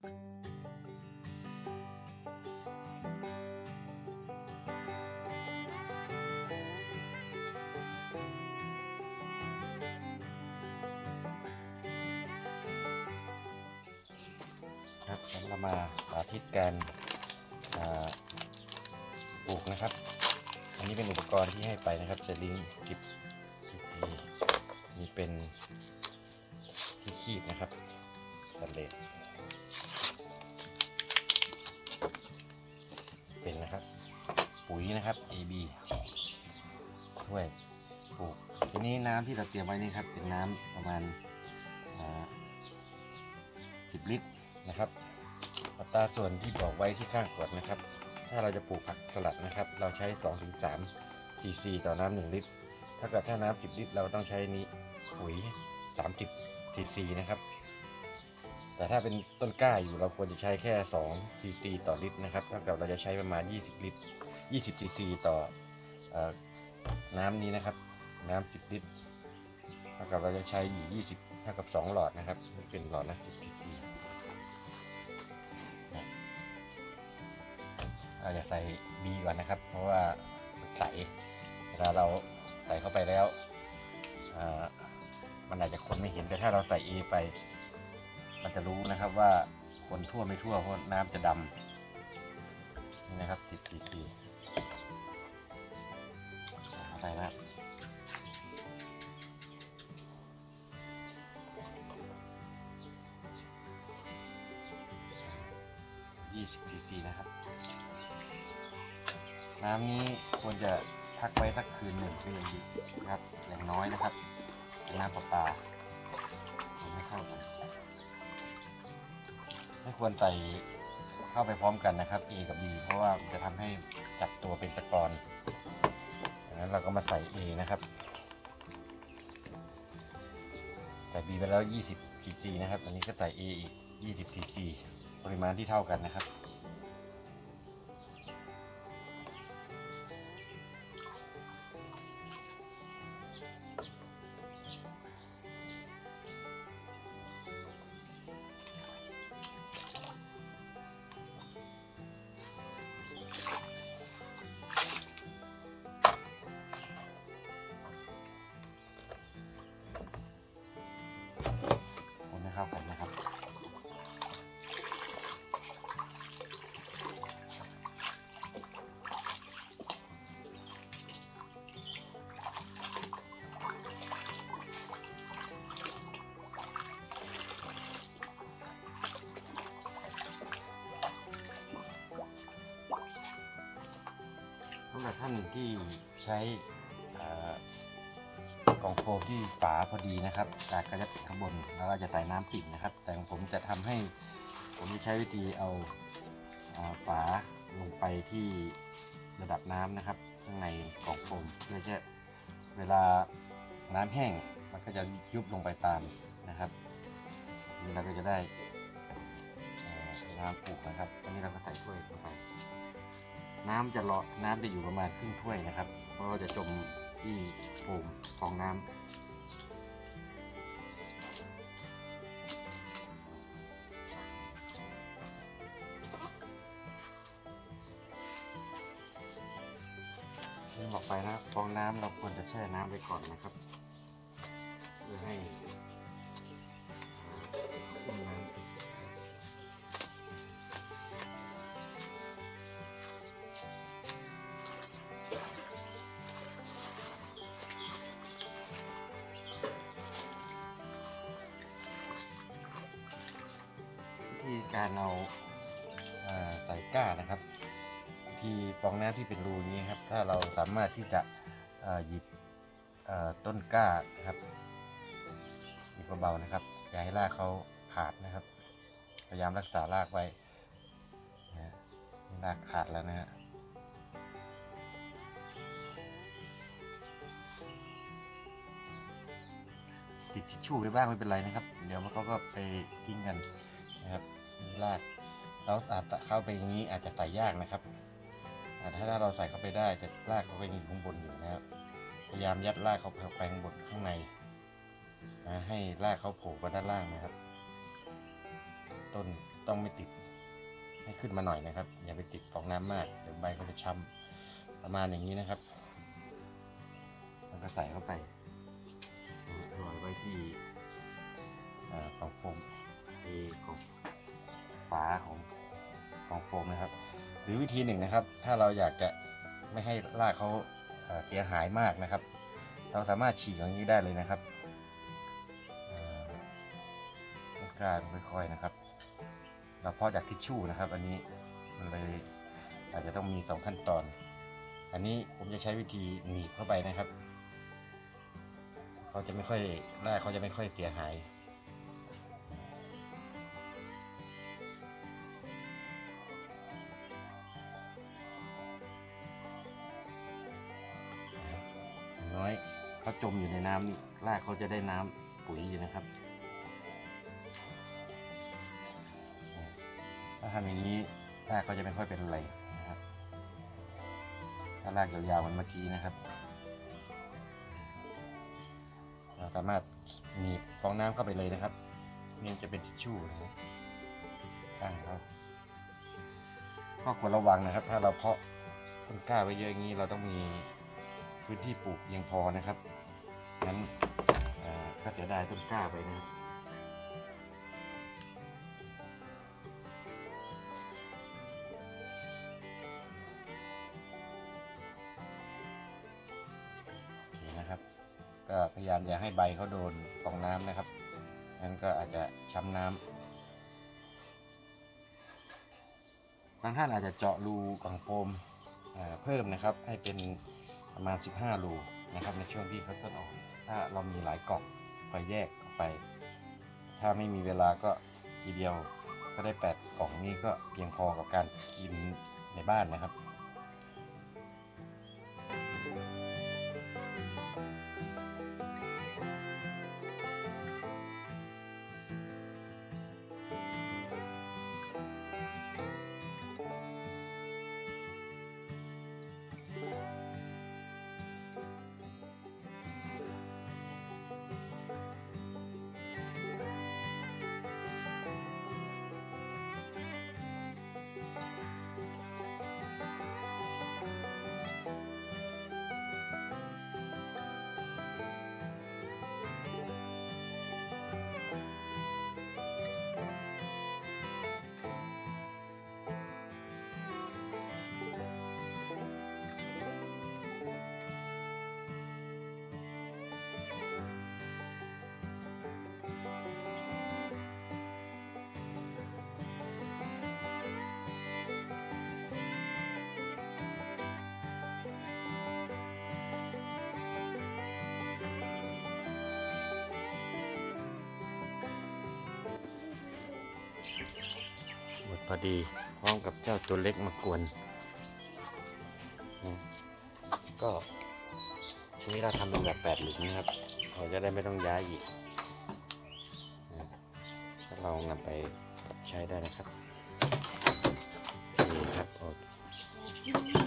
ครับเรามาสาธิตการปลูกนะครับ อันนี้เป็นอุปกรณ์ที่ให้ไปนะครับจะลิงก์จิบมีมีเป็นที่คีบนะครับสำเร็ ปุ๋ยนะครับ AB ถ้วยปลูกทีนี้น้ำที่เราเตรียมไว้นี่ครับเป็นน้ำประมาณอ่า10ลิตรนะครับ อัตราส่วนที่บอกไว้ที่ข้างขวดนะครับ ถ้าเราจะปลูกผักสลัดนะครับ เราใช้2-3 cc ต่อน้ำ1ลิตร ถ้าเกิดถ้าน้ำ10ลิตร เราต้องใช้นี้ปุ๋ย30 cc นะครับ แต่ถ้าเป็นต้นกล้าอยู่เราควรจะใช้แค่2 cc ต่อลิตรนะครับ เท่ากับเราจะใช้ประมาณ20ลิตร 20 cc ต่ออน้ำนี้นะครับ น้ำ10 ลิตรเท่ากับเราจะใช้อยู่ 20เท่ากับ 2 หลอดนะครับเป็นหลอดละ10 cc เราจะใส่ B ก่อนนะครับ เพราะว่าใส่เวลาเราใส่เข้าไปแล้ว มันอาจจะคนไม่เห็นแต่ถ้าเราใส่ A ไป มันจะรู้นะครับว่าคนทั่วไม่ทั่วเพราะน้ำจะดำนี่นะครับ10 cc ใส่เข้าไปนะครับ20 cc นะครับ น้ำนี้ควรจะพักไว้สักคืนหนึ่งก็ยังดีนะครับอย่างน้อยนะครับน้ำประปาไม่เข้ากันไม่ควรใส่ เข้าไปพร้อมกันนะครับ A กับ B เพราะว่ามันจะทำให้จับตัวเป็นตะกอนดังนั้นเราก็มาใส่ A นะครับใส่ B ไปแล้ว 20 cc นะครับ อันนี้ก็ใส่ A อีก 20 cc ปริมาณที่เท่ากันนะครับับท่านที่ใช้กล่องโฟมที่ฝาพอดีนะครับจากกระยับข้างบนแล้วก็จะใส่น้ำปิดนะครับ แต่ของผมจะทำให้ผมจะใช้วิธีเอาฝาลงไปที่ระดับน้ำนะครับ ข้างในกล่องโฟมเพื่อจะเวลาน้ำแห้งมันก็จะยุบลงไปตามนะครับนี่เราก็จะได้น้ำปลูกนะครับอันนี้เราก็ใส่ถ้วยลงไป น้ำจะรอน้ำจะอยู่ประมาณครึ่งถ้วยนะครับ เพราะเราจะจมที่โฟมฟองน้ำนี่บอกไปนะฟองน้ำเราควรจะแช่น้ำไว้ก่อนนะครับ การเอาใส่ก้านะครับ ที่ฟองน้ำที่เป็นรูนี้ครับ ถ้าเราสามารถที่จะหยิบต้นก้านะครับหยิบเบาๆนะครับอย่าให้รากเขาขาดนะครับ พยายามรักษารากไว้นะรากขาดแล้วนะฮะติดทิชชู่ไปบ้างไม่เป็นไรนะครับ เดี๋ยวมันเขาก็ไปทิ้งกันนะครับ มีรากเราอาจจะเข้าไปอย่างนี้อาจจะใส่ยากนะครับอ่าถ้าเราใส่เข้าไปได้แต่รากเข้าก็ยังอยู่ข้างบนอยู่นะครับ พยายามยัดรากเขาไปข้างบนข้างในนะให้รากเขาโผล่มาด้านล่างนะครับ ต้นต้องไม่ติดให้ขึ้นมาหน่อยนะครับ อย่าไปติดฟองน้ำมากเดี๋ยวใบก็จะช้ำประมาณอย่างนี้นะครับแล้วก็ใส่เข้าไปวางไว้ที่อ่ากล่องโฟมที่ของ ฝาของกล่องโฟมนะครับ หรือวิธีหนึ่งนะครับ ถ้าเราอยากจะไม่ให้รากเขาเสียหายมากนะครับ เราสามารถฉีกอย่างนี้ได้เลยนะครับอ่อต้องการค่อยๆนะครับ เราเพาะจากทิชชู่นะครับ อันนี้มันเลยอาจจะต้องมีสองขั้นตอน อันนี้ผมจะใช้วิธีหนีบเข้าไปนะครับเขาจะไม่ค่อยรากเขาจะไม่ค่อยเสียหาย จมอยู่ในน้ำนี่รากเขาจะได้น้ำปุ๋ยอยู่นะครับถ้าทำอย่างนี้รากเขาจะไม่ค่อยเป็นอะไรนะครับ ถ้ารากยาวๆเหมันเมื่อกี้นะครับเราสามารถหนีบฟองน้ำเข้าไปเลยนะครับนี่จะเป็นทิชชู่นะครับตั้งเขาก็ควรระวังนะครับ ถ้าเราเพาะต้นกล้าไว้เยอะอย่างนี้เราต้องมีพื้นที่ปลูกเพียงพอนะครับ งั้นก็เสียดายต้นกล้าไปนะครับโอเคนะครับก็พยายามอย่าให้ใบเขาโดนฟองน้ำนะครับงั้นก็อาจจะช้ำน้ำบางท่านอาจจะเจาะรูกล่องโฟมเพิ่มนะครับ ให้เป็นประมาณ 15 รู นะครับ ในช่วงที่เขาต้นออก ถ้าเรามีหลายกล่องก็แยกออกไป ถ้าไม่มีเวลาก็ทีเดียวก็ได้ 8 กล่องนี้ก็เพียงพอกับการกินในบ้านนะครับ หมดพอดีพร้อมกับเจ้าตัวเล็กมากวน ก็ทีนี้เราทำเป็นแบบแปดหลุมนะครับเราจะได้ไม่ต้องย้ายอีกนะก็ลองนำไปใช้ได้นะครับนี่ครับโอเค